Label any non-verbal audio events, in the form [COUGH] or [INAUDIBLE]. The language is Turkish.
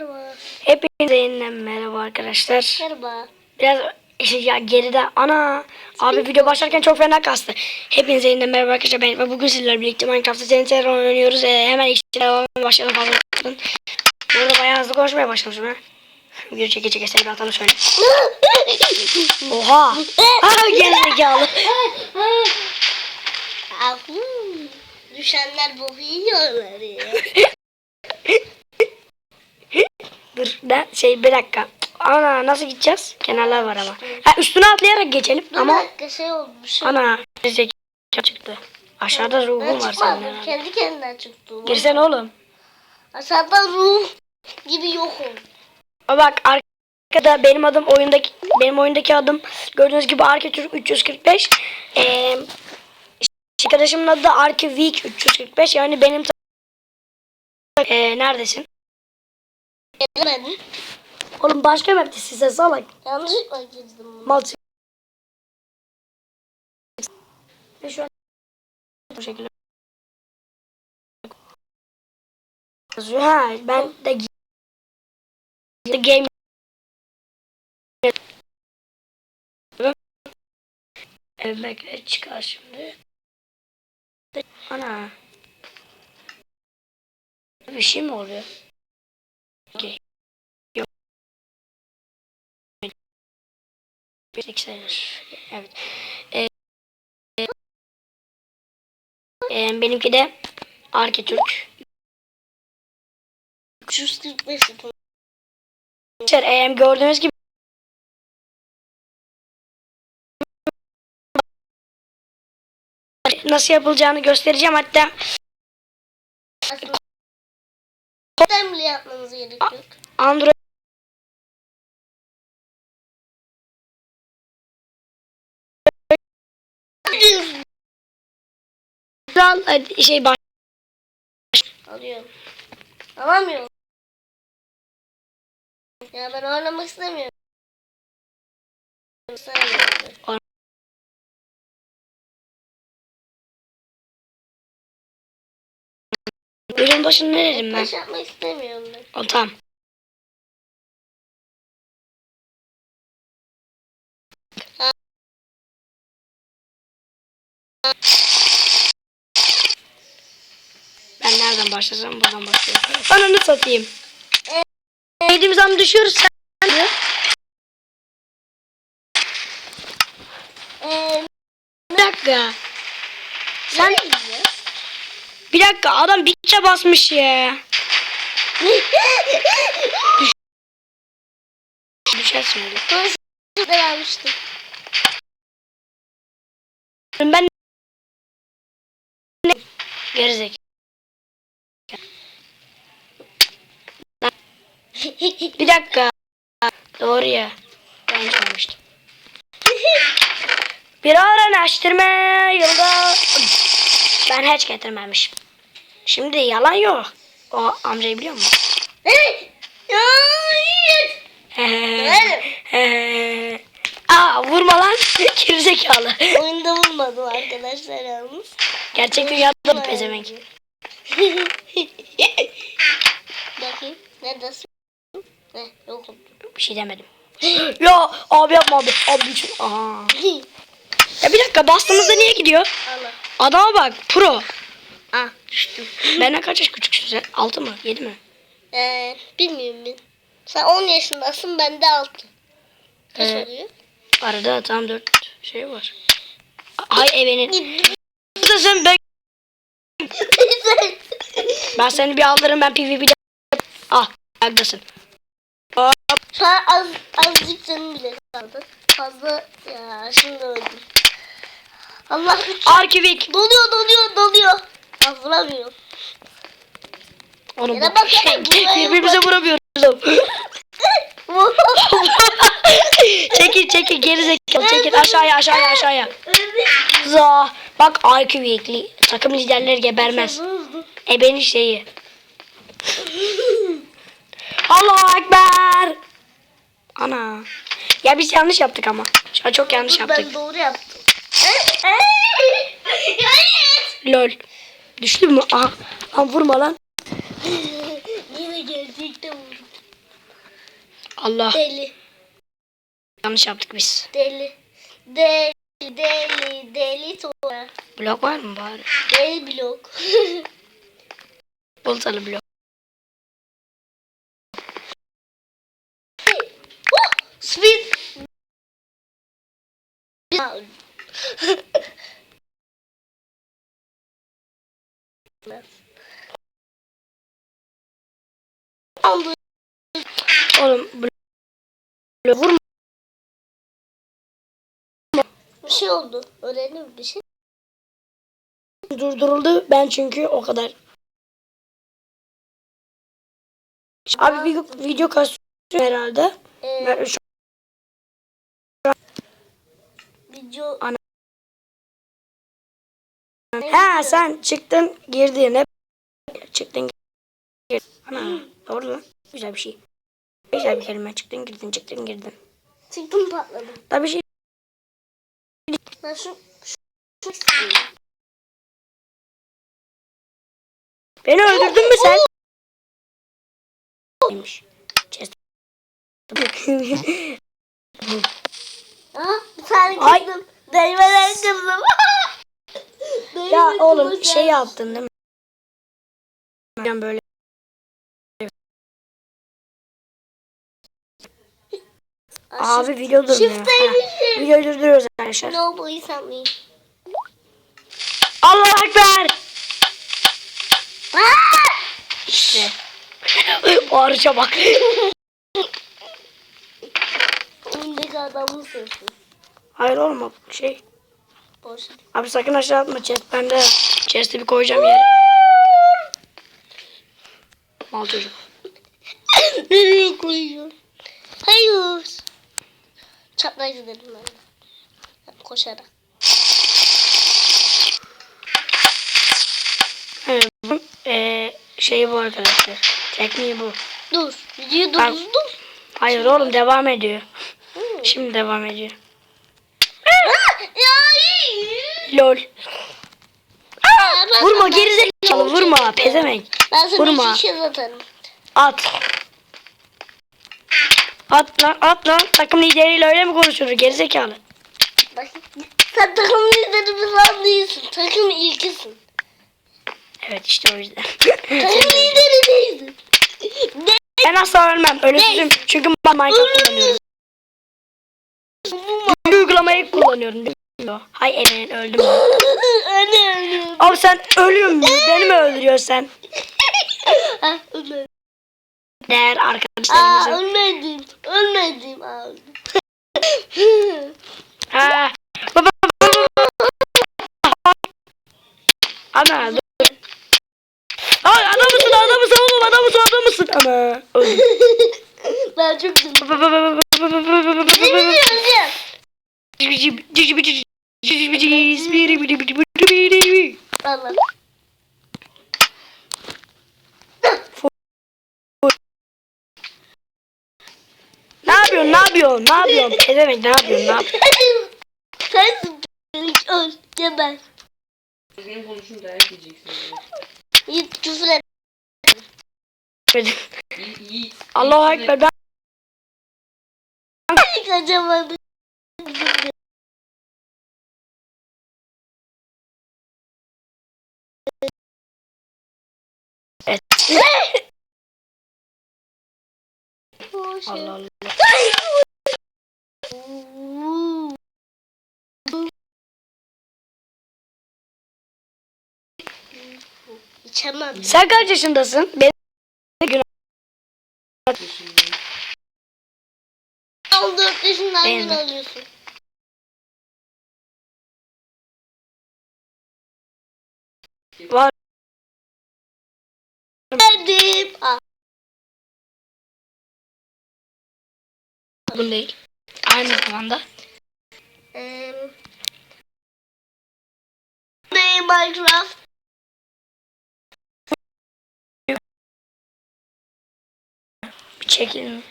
Merhaba. Hepinize yeniden merhaba arkadaşlar. Merhaba. Biraz işte ya geride ana abi video başlarken çok fena kastı. Hepinize yeniden merhaba arkadaşlar ben ve bugün sizlerle birlikte Minecraft'ta TNT oynuyoruz. Ee, hemen ilk devam başlayalım fazla. uzatmayın. Bu arada bayağı hızlı konuşmaya başlamışım ha. Bir çeke çeke bir atalım şöyle. [LAUGHS] Oha. Ha gerizekalı. Düşenler boku yiyorlar ya. [LAUGHS] Dur da şey bir dakika. Ana nasıl gideceğiz? Kenarlar var ama. Ha, üstüne atlayarak geçelim Bir ama dakika şey olmuş. ana gerizekalı çıktı. Aşağıda ruhum Ben var herhalde. Kendi kendine çıktım. Girsene oğlum. Aşağıda ruh gibi yokum. Bak arkada benim adım oyundaki benim oyundaki adım gördüğünüz gibi Arketürk 345. Ee, arkadaşımın adı da Arkivik 345. Yani benim ee, neredesin? Gelemedim. Oğlum başka map'te size salak. Yanlışlıkla girdim. Mal Ve şu an bu şekilde yazıyor. Ha ben de The game bekle çıkar şimdi. Ana. Bir şey mi oluyor? Yok. Bilgisayar. Evet. Ee, e, benimki de Arketürk. 345 yapalım. Arkadaşlar gördüğünüz gibi nasıl yapılacağını göstereceğim hatta Aslında Demli yapmanız gerekiyor. Android hadi şey baş Alıyorum. Alamıyorum. Ya ben oynamak istemiyorum. Sen bölüm başını ne dedim ben? Taş istemiyorum ben. O tamam. Ben nereden başlasam buradan başlıyorum. Ananı satayım. Yediğimiz an düşüyoruz sen. Eee Bir dakika. sen ne? Bir dakika adam kere basmış ya. Öyle. Konuşuda vermiştim. Ben Gerizek. Bir dakika. Doğru ya. Ben çalmıştım. Bir araştırma yılda ben hiç getirmemişim. Şimdi yalan yok. O amcayı biliyor musun? Aa vurma lan. [LAUGHS] Gerizekalı. Oyunda vurmadım arkadaşlar yalnız. Gerçek dünyada da pezevenk. [LAUGHS] Bakayım. Neredesin? Ne? Yokum. Bir şey demedim. [GASPS] ya abi yapma abi. Abi şu... Aa. [LAUGHS] Ya bir dakika bastığımızda niye gidiyor? Allah. Adama bak pro. Ah düştüm. Benden kaç yaş küçüksün sen? 6 mı? 7 mi? Ee, bilmiyorum ben. Sen 10 yaşındasın ben de 6. Kaç Ee, oluyor? Arada tam 4 şey var. Ay evenin. Buradasın ben. Ben seni bir aldırırım ben PvP'de. Ah neredesin? Şu an az, azıcık canım bile kaldı. Fazla ya şimdi öldüm. Allah güç. Arkivik. Doluyor doluyor doluyor. Ben vuramıyorum. Yine bak, buraya Birbirimize vuramıyoruz. [LAUGHS] çekil çekil gerizekalı çekil aşağıya aşağıya aşağıya. Za. Bak Arkivik takım liderleri gebermez. E benim şeyi. Allahu Ekber. Ana. Ya biz yanlış yaptık ama. Şu an çok yanlış yaptık. Ben doğru yaptım. Lol. Düştü mü? Aha. Lan vurma lan. Yine gerçekten vurdum. Allah Deli. yanlış yaptık biz. Deli. Deli. Deli. Deli sonra. Blok var mı bari? Deli blok. [LAUGHS] Bulutalı blok. oh! Speed. Aldı. Oğlum blok vurma. Bir şey oldu. Öğrendim bir şey. Durduruldu. Ben çünkü o kadar. Abi video, video kasıyor herhalde. Ee, Ben şu video. Ana- Ha sen çıktın girdin hep çıktın girdin. Ana doğru lan güzel bir şey. Güzel bir kelime çıktın girdin çıktın girdin. Çıktım patladım. Daha bir şey Ben şu şu, şu istiyorum. beni öldürdün mü sen? Neymiş? Aha bir tane Ay. kırdım. Değmeden [LAUGHS] kırdım. ya oğlum kırdım. şey yaptın değil mi? Ben böyle abi video durmuyor. Shift Ha, değmişim. Videoyu durduruyoruz arkadaşlar. No boy sanmayın. Allah ekber. İşte. [LAUGHS] arıca bak. Oyundaki adamı sözü. Hayır oğlum o şey. Boş. Abi sakın aşağı atma chest bende. Chest'i bir koyacağım yere. Mal çocuk. Nereye koyuyor? Hayır. Çapraz gidelim ben de. Koşarak. Evet, bunun eee, şeyi bu arkadaşlar. Tekniği bu. Dur. Videoyu Ben- durdurdum. Hayır oğlum devam ediyor. Şimdi devam ediyor. Ah, ya iyi. Lol. Aa, ben Vurma sana- gerizekalı vurma pezevenk. Ben sana Vurma. atarım. At. At lan at lan. Takım lideriyle öyle mi konuşulur gerizekalı? Bak. Sen takım lideri falan değilsin. Takım ilkisin. Evet işte o yüzden. Takım lideri değilsin. Ne? [LAUGHS] ben asla ölmem. Ölümsüzüm. Çünkü ben Minecraft kullanıyorum. Bir uygulamayı kullanıyorum. Mi? Hay Eren öldüm. ölüyorum. Abi sen ölüyor musun? Beni mi öldürüyorsun sen? Ha ölmedim. Değer Aa arkadaşlarımızın. ölmedim. Ölmedim. Aa öldüm. Ha. Baba. Ana dur. Ay adam mısın adam mısın oğlum adam mısın adam mısın? Ana. Öldüm. ben çok üzüldüm. Allah. Ne yapıyorsun? Ne yapıyorsun? Ne yapıyorsun? Pezevenk ne yapıyorsun? Ne yapıyorsun? Bebek öl. Geber. Düzgün konuşun dayak yiyeceksin. Yiğit küfür et. Allahu Ekber ben Kaçamadım. Evet. Allah. Allah. İçemem. Sen kaç yaşındasın? Ben 14 yaşından Benim gün de. alıyorsun. var. Geldim. Ah. Bunu değil. Aynı zamanda. Ne Minecraft? Bir.